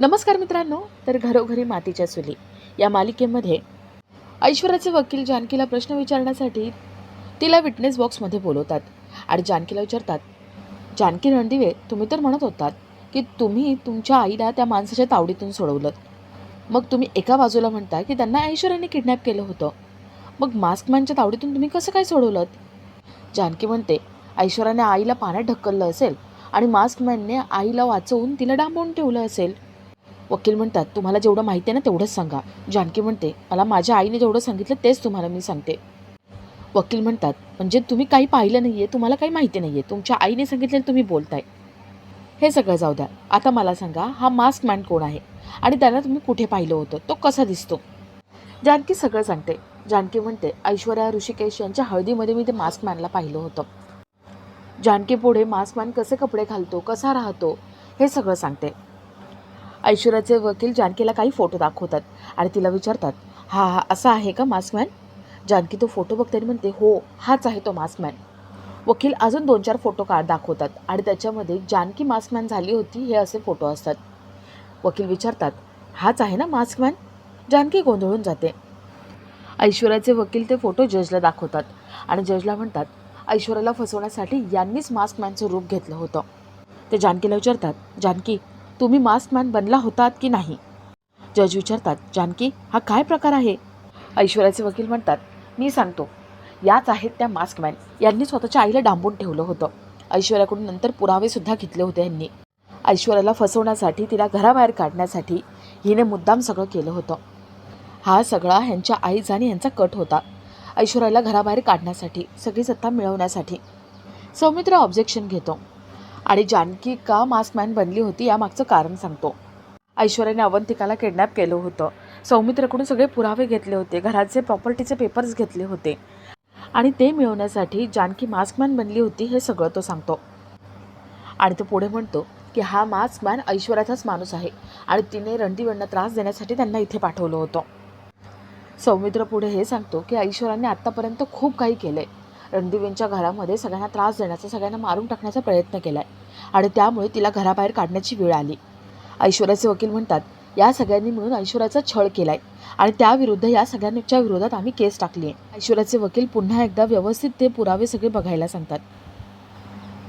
नमस्कार मित्रांनो तर घरोघरी मातीच्या चुली या मालिकेमध्ये ऐश्वर्याचे वकील जानकीला प्रश्न विचारण्यासाठी तिला विटनेस बॉक्समध्ये बोलवतात. आणि जानकीला विचारतात जानकी रणदिवे तुम्ही तर म्हणत होतात की तुम्ही तुमच्या आईला त्या माणसाच्या तावडीतून सोडवलं. मग तुम्ही एका बाजूला म्हणता की त्यांना ऐश्वर्याने किडनॅप केलं होतं. मग मास्कमॅनच्या तावडीतून तुम्ही कसं काय सोडवलं जानकी म्हणते ऐश्वर्याने आईला पाण्यात ढकललं असेल आणि मास्कमॅनने आईला वाचवून तिला डांबवून ठेवलं असेल. वकील म्हणतात तुम्हाला जेवढं माहिती आहे ना तेवढंच सांगा. जानकी म्हणते मला माझ्या आईने जेवढं सांगितलं तेच तुम्हाला मी सांगते. वकील म्हणतात म्हणजे तुम्ही काही पाहिलं नाही आहे तुम्हाला काही माहिती नाही आहे तुमच्या आईने सांगितलेलं तुम्ही बोलताय. हे सगळं जाऊ द्या. आता मला सांगा हा मास्क मॅन कोण आहे? आणि त्याला तुम्ही कुठे पाहिलं होतं? तो कसा दिसतो? जानकी सगळं सांगते. जानकी म्हणते ऐश्वर्या ऋषिकेश यांच्या हळदीमध्ये मी ते मास्क मॅनला पाहिलं होतं. जानकी पुढे मास्क मॅन कसे कपडे घालतो? कसा राहतो? हे सगळं सांगते. ऐश्वर्याचे वकील जानकीला काही फोटो दाखवतात आणि तिला विचारतात हा हा असा आहे का मास्कमॅन जानकी तो फोटो बघते आणि म्हणते हो हाच आहे तो मास्कमॅन वकील अजून दोन चार फोटो का दाखवतात आणि त्याच्यामध्ये जानकी मास्कमॅन झाली होती हे असे फोटो असतात. वकील विचारतात हाच आहे ना मास्कमॅन जानकी गोंधळून जाते. ऐश्वर्याचे वकील ते फोटो जजला दाखवतात आणि जजला म्हणतात ऐश्वर्याला फसवण्यासाठी यांनीच मास्कमॅनचं रूप घेतलं होतं. ते जानकीला विचारतात जानकी तुम्ही मास्कमॅन बनला होतात की नाही? जज विचारतात जानकी हा काय प्रकार आहे? ऐश्वर्याचे वकील म्हणतात मी सांगतो. याच आहेत त्या मास्कमॅन यांनी स्वतःच्या आईला डांबून ठेवलं होतं. ऐश्वर्याकडून नंतर पुरावेसुद्धा घेतले होते यांनी. ऐश्वर्याला फसवण्यासाठी तिला घराबाहेर काढण्यासाठी हिने मुद्दाम सगळं केलं होतं. हा सगळा ह्यांच्या आईचा आणि ह्यांचा कट होता. ऐश्वर्याला घराबाहेर काढण्यासाठी सगळी सत्ता मिळवण्यासाठी. सौमित्र ऑब्जेक्शन घेतो. आणि जानकी का मास्कमॅन बनली होती यामागचं कारण सांगतो. ऐश्वर्याने अवंतिकाला किडनॅप केलं होतं. सौमित्रकडून सगळे पुरावे घेतले होते. घराचे प्रॉपर्टीचे पेपर्स घेतले होते. आणि ते मिळवण्यासाठी जानकी मास्कमॅन बनली होती हे सगळं तो सांगतो. आणि तो पुढे म्हणतो की हा मास्कमॅन ऐश्वर्याचाच माणूस आहे. आणि तिने रणदिवेंना त्रास देण्यासाठी त्यांना इथे पाठवलं होतं. सौमित्र पुढे हे सांगतो की ऐश्वर्याने आत्तापर्यंत खूप काही केलं आहे रणदिवेंच्या घरामध्ये सगळ्यांना त्रास देण्याचा सगळ्यांना मारून टाकण्याचा प्रयत्न केला आहे आणि त्यामुळे तिला घराबाहेर काढण्याची वेळ आली. ऐश्वर्याचे वकील म्हणतात या सगळ्यांनी मिळून ऐश्वर्याचा छळ केलाय आणि त्याविरुद्ध या सगळ्यांच्या विरोधात आम्ही केस टाकली आहे. ऐश्वर्याचे वकील पुन्हा एकदा व्यवस्थित ते पुरावे सगळे बघायला सांगतात.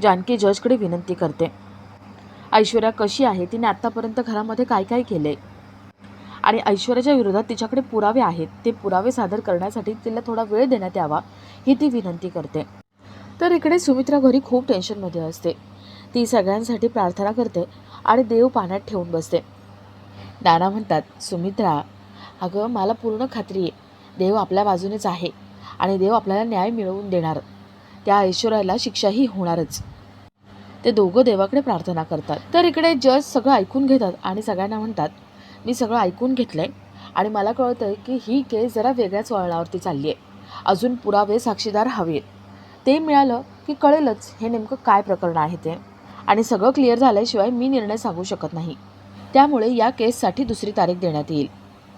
जानकी जजकडे विनंती करते ऐश्वर्या कशी आहे? तिने आत्तापर्यंत घरामध्ये काय काय केलंय? आणि ऐश्वर्याच्या विरोधात तिच्याकडे पुरावे आहेत. ते पुरावे सादर करण्यासाठी तिला थोडा वेळ देण्यात यावा ही ती विनंती करते. तर इकडे सुमित्रा घरी खूप टेन्शनमध्ये असते. ती सगळ्यांसाठी प्रार्थना करते आणि देव पाण्यात ठेवून बसते. नाना म्हणतात सुमित्रा अगं मला पूर्ण खात्री आहे. देव आपल्या बाजूनेच आहे आणि देव आपल्याला न्याय मिळवून देणार. त्या ऐश्वर्याला शिक्षाही होणारच. ते दोघं देवाकडे प्रार्थना करतात. तर इकडे जज सगळं ऐकून घेतात आणि सगळ्यांना म्हणतात मी सगळं ऐकून घेतलं आहे आणि मला कळतं आहे की ही केस जरा वेगळ्याच वळणावरती चालली आहे. अजून पुरावे साक्षीदार हवे ते मिळालं की कळेलच हे नेमकं काय प्रकरण आहे ते. आणि सगळं क्लिअर झाल्याशिवाय मी निर्णय सांगू शकत नाही. त्यामुळे या केससाठी दुसरी तारीख देण्यात येईल.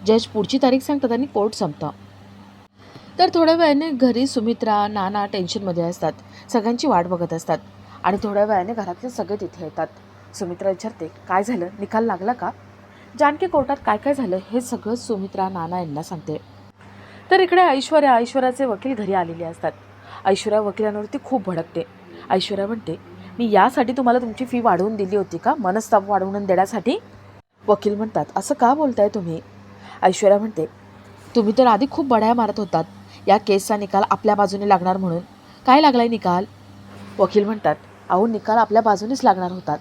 जज पुढची तारीख सांगतात आणि कोर्ट संपतं. तर थोड्या वेळाने घरी सुमित्रा नाना टेन्शनमध्ये असतात. सगळ्यांची वाट बघत असतात. आणि थोड्या वेळाने घरातले सगळे तिथे येतात. सुमित्रा विचारते काय झालं? निकाल लागला का? जानकी कोर्टात काय काय झालं हे सगळं सुमित्रा नाना यांना सांगते. तर इकडे ऐश्वर्या ऐश्वर्याचे वकील घरी आलेले असतात. ऐश्वर्या वकिलांवरती खूप भडकते. ऐश्वर्या म्हणते मी यासाठी तुम्हाला तुमची फी वाढवून दिली होती का? मनस्ताप वाढवून देण्यासाठी? वकील म्हणतात असं का बोलताय तुम्ही? ऐश्वर्या म्हणते तुम्ही तर आधी खूप बड्या मारत होतात. या केसचा निकाल आपल्या बाजूने लागणार म्हणून. काय लागलाय निकाल? वकील म्हणतात अहो निकाल आपल्या बाजूनेच लागणार होतात.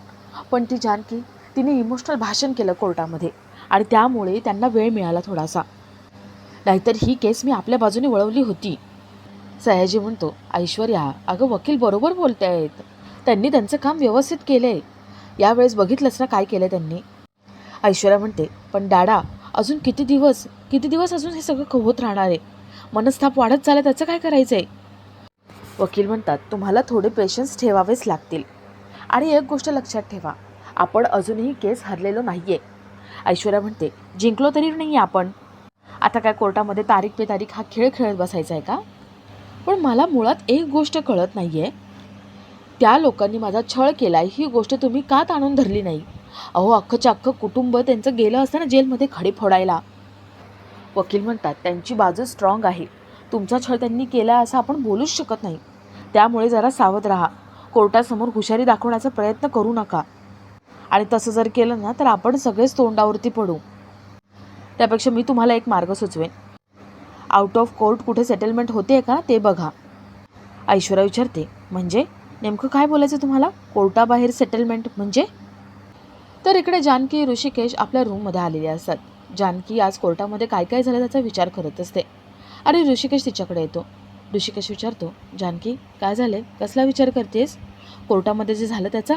पण ती जानकी तिने इमोशनल भाषण केलं कोर्टामध्ये आणि त्यामुळे त्यांना वेळ मिळाला थोडासा. नाहीतर ही केस मी आपल्या बाजूने वळवली होती. सयाजी म्हणतो ऐश्वर्या अगं वकील बरोबर बोलत आहेत त्यांनी त्यांचं काम व्यवस्थित केलं आहे यावेळेस बघितलंच ना काय केलं त्यांनी? ऐश्वर्या म्हणते पण डाडा अजून किती दिवस किती दिवस अजून हे सगळं होत राहणार आहे? मनस्ताप वाढत झालं त्याचं काय करायचं आहे वकील म्हणतात तुम्हाला थोडे पेशन्स ठेवावेच लागतील. आणि एक गोष्ट लक्षात ठेवा आपण अजूनही केस हरलेलो नाही आहे ऐश्वर्या म्हणते जिंकलो तरी नाही आपण. आता काय कोर्टामध्ये तारीख पे तारीख हा खेळ खेळत बसायचा आहे का? पण मला मुळात एक गोष्ट कळत नाही आहे त्या लोकांनी माझा छळ केला आहे ही गोष्ट तुम्ही का ताणून धरली नाही? अहो अख्खच्या अख्खं कुटुंब त्यांचं गेलं असतं ना जेलमध्ये खडे फोडायला. वकील म्हणतात त्यांची बाजू स्ट्रॉंग आहे. तुमचा छळ त्यांनी केला असं आपण बोलूच शकत नाही. त्यामुळे जरा सावध राहा. कोर्टासमोर हुशारी दाखवण्याचा प्रयत्न करू नका. आणि तसं जर केलं ना तर आपण सगळेच तोंडावरती पडू. त्यापेक्षा मी तुम्हाला एक मार्ग सुचवेन. आउट ऑफ कोर्ट कुठे सेटलमेंट होते का ते बघा. ऐश्वर्या विचारते म्हणजे? नेमकं काय बोलायचं तुम्हाला? कोर्टाबाहेर सेटलमेंट म्हणजे? तर इकडे जानकी ऋषिकेश आपल्या रूममध्ये आलेले असतात. जानकी आज कोर्टामध्ये काय काय झालं त्याचा विचार करत असते. आणि ऋषिकेश तिच्याकडे येतो. ऋषिकेश विचारतो जानकी काय झाले कसला विचार करतेस? कोर्टामध्ये जे झालं त्याचा?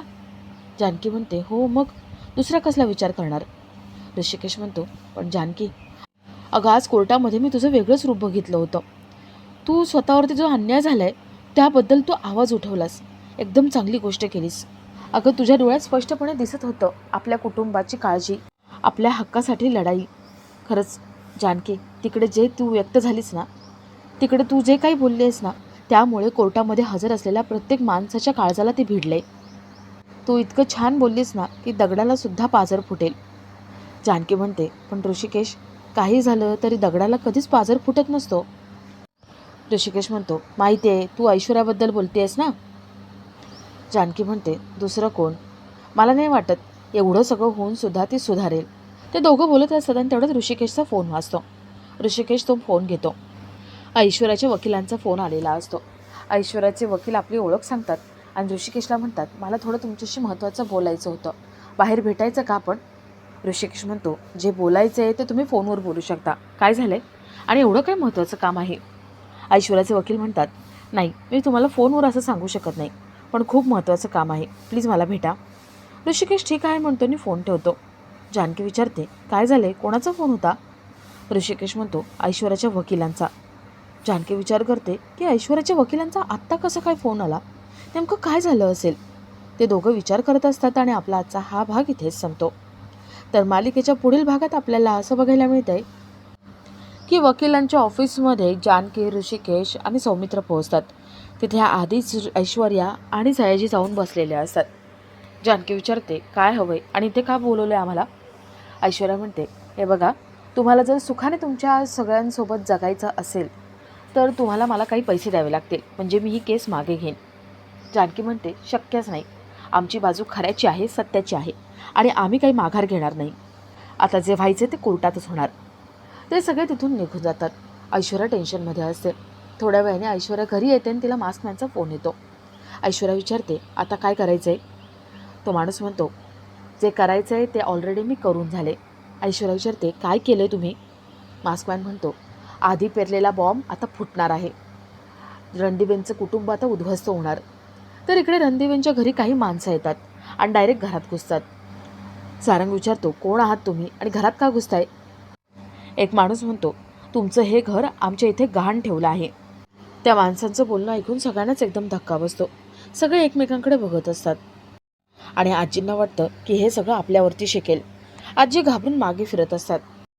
जानकी म्हणते हो मग दुसरा कसला विचार करणार? ऋषिकेश म्हणतो पण जानकी अगं आज कोर्टामध्ये मी तुझं वेगळंच रूप बघितलं होतं. तू स्वतःवरती जो अन्याय झाला आहे त्याबद्दल तू आवाज उठवलास. एकदम चांगली गोष्ट केलीस. अगं तुझ्या डोळ्यात स्पष्टपणे दिसत होतं आपल्या कुटुंबाची काळजी आपल्या हक्कासाठी लढाई. खरंच जानकी तिकडे जे तू व्यक्त झालीस ना तिकडे तू जे काही बोललीस ना त्यामुळे कोर्टामध्ये हजर असलेल्या प्रत्येक माणसाच्या काळजाला ते भिडले. तू इतकं छान बोललीस ना की दगडाला सुद्धा पाझर फुटेल. जानकी म्हणते पण ऋषिकेश काही झालं तरी दगडाला कधीच पाझर फुटत नसतो. ऋषिकेश म्हणतो माहिती आहे तू ऐश्वर्याबद्दल बोलते आहेस ना जानकी म्हणते दुसरं कोण? मला नाही वाटत. एवढं सगळं होऊन सुद्धा ती सुधारेल. ते दोघं बोलत असतात आणि तेवढ्यात ऋषिकेशचा फोन वाचतो ऋषिकेश तो फोन घेतो. ऐश्वर्याच्या वकिलांचा फोन आलेला असतो. ऐश्वर्याचे वकील आपली ओळख सांगतात आणि ऋषिकेशला म्हणतात मला थोडं तुमच्याशी महत्त्वाचं बोलायचं होतं. बाहेर भेटायचं का आपण? ऋषिकेश म्हणतो जे बोलायचं आहे ते तुम्ही फोनवर बोलू शकता. काय झालं आहे आणि एवढं काय महत्त्वाचं काम आहे? ऐश्वर्याचे वकील म्हणतात नाही मी तुम्हाला फोनवर असं सांगू शकत नाही. पण खूप महत्त्वाचं काम आहे. प्लीज मला भेटा. ऋषिकेश ठीक आहे म्हणतो आणि फोन ठेवतो. जानकी विचारते काय झाले कोणाचा फोन होता? ऋषिकेश म्हणतो ऐश्वर्याच्या वकिलांचा. जानकी विचार करते की ऐश्वर्याच्या वकिलांचा आत्ता कसा काय फोन आला? नेमकं काय झालं असेल? ते दोघं विचार करत असतात आणि आपला आजचा हा भाग इथेच संपतो. तर मालिकेच्या पुढील भागात आपल्याला असं बघायला मिळतं आहे की वकिलांच्या ऑफिसमध्ये जानकी ऋषिकेश आणि सौमित्र पोहोचतात. तिथे आधीच ऐश्वर्या आणि सयाजी जाऊन बसलेले असतात. जानकी विचारते काय हवंय? आणि ते का बोलवलं आम्हाला? ऐश्वर्या म्हणते हे बघा तुम्हाला जर सुखाने तुमच्या सगळ्यांसोबत जगायचं असेल तर तुम्हाला मला काही पैसे द्यावे लागतील म्हणजे मी ही केस मागे घेईन. जानकी म्हणते शक्यच नाही. आमची बाजू खऱ्याची आहे सत्याची आहे आणि आम्ही काही माघार घेणार नाही. आता जे व्हायचे ते कोर्टातच होणार. ते सगळे तिथून निघून जातात. ऐश्वर्या टेन्शनमध्ये असते. थोड्या वेळाने ऐश्वर्या घरी येते आणि तिला मास्कमॅनचा फोन येतो. ऐश्वर्या विचारते आता काय करायचं आहे तो माणूस म्हणतो जे करायचं आहे ते ऑलरेडी मी करून झाले. ऐश्वर्या विचारते काय केलं आहे तुम्ही मास्कमॅन म्हणतो आधी पेरलेला बॉम्ब आता फुटणार आहे. रणदीबेनचं कुटुंब आता उद्ध्वस्त होणार. तर इकडे रणदीबेनच्या घरी काही माणसं येतात आणि डायरेक्ट घरात घुसतात. सारंग विचारतो कोण आहात तुम्ही आणि घरात का घुसताय? एक माणूस म्हणतो तुमचं हे घर आमच्या इथे गहाण ठेवलं आहे. त्या माणसांचं बोलणं ऐकून सगळ्यांनाच एकदम धक्का बसतो. सगळे एकमेकांकडे बघत असतात. आणि आजींना वाटतं की हे सगळं आपल्यावरती शिकेल. आजी घाबरून मागे फिरत असतात.